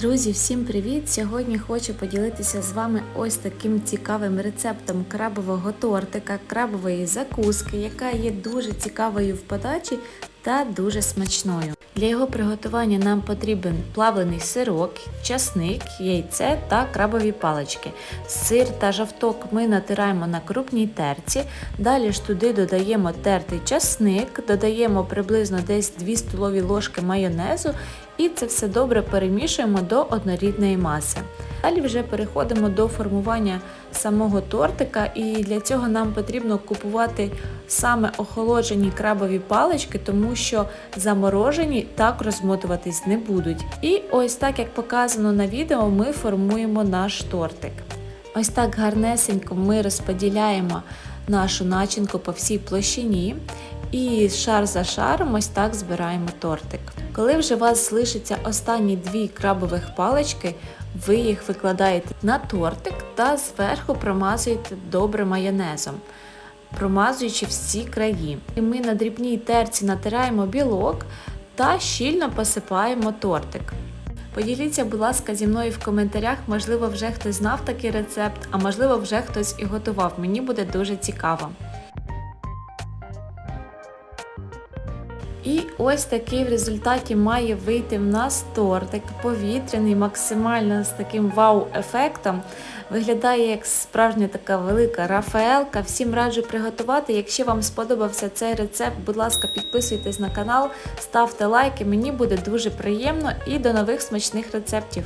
Друзі, всім привіт! Сьогодні хочу поділитися з вами ось таким цікавим рецептом крабового тортика, крабової закуски, яка є дуже цікавою в подачі та дуже смачною. Для його приготування нам потрібен плавлений сирок, часник, яйце та крабові палички. Сир та жовток ми натираємо на крупній терці. Далі ж туди додаємо тертий часник, додаємо приблизно десь 2 столові ложки майонезу і це все добре перемішуємо до однорідної маси. Далі вже переходимо до формування самого тортика, і для цього нам потрібно купувати саме охолоджені крабові палички, тому що заморожені так розмотуватись не будуть. І ось так, як показано на відео, ми формуємо наш тортик. Ось так гарнесенько ми розподіляємо нашу начинку по всій площині. І шар за шаром ось так збираємо тортик. Коли вже у вас залишиться останні дві крабових палички, ви їх викладаєте на тортик та зверху промазуєте добре майонезом, промазуючи всі краї. І ми на дрібній терці натираємо білок та щільно посипаємо тортик. Поділіться, будь ласка, зі мною в коментарях, можливо, вже хтось знав такий рецепт, а можливо, вже хтось і готував. Мені буде дуже цікаво. І ось такий в результаті має вийти в нас тортик повітряний, максимально з таким вау-ефектом. Виглядає як справжня така велика рафаелка. Всім раджу приготувати. Якщо вам сподобався цей рецепт, будь ласка, підписуйтесь на канал, ставте лайки, мені буде дуже приємно і до нових смачних рецептів.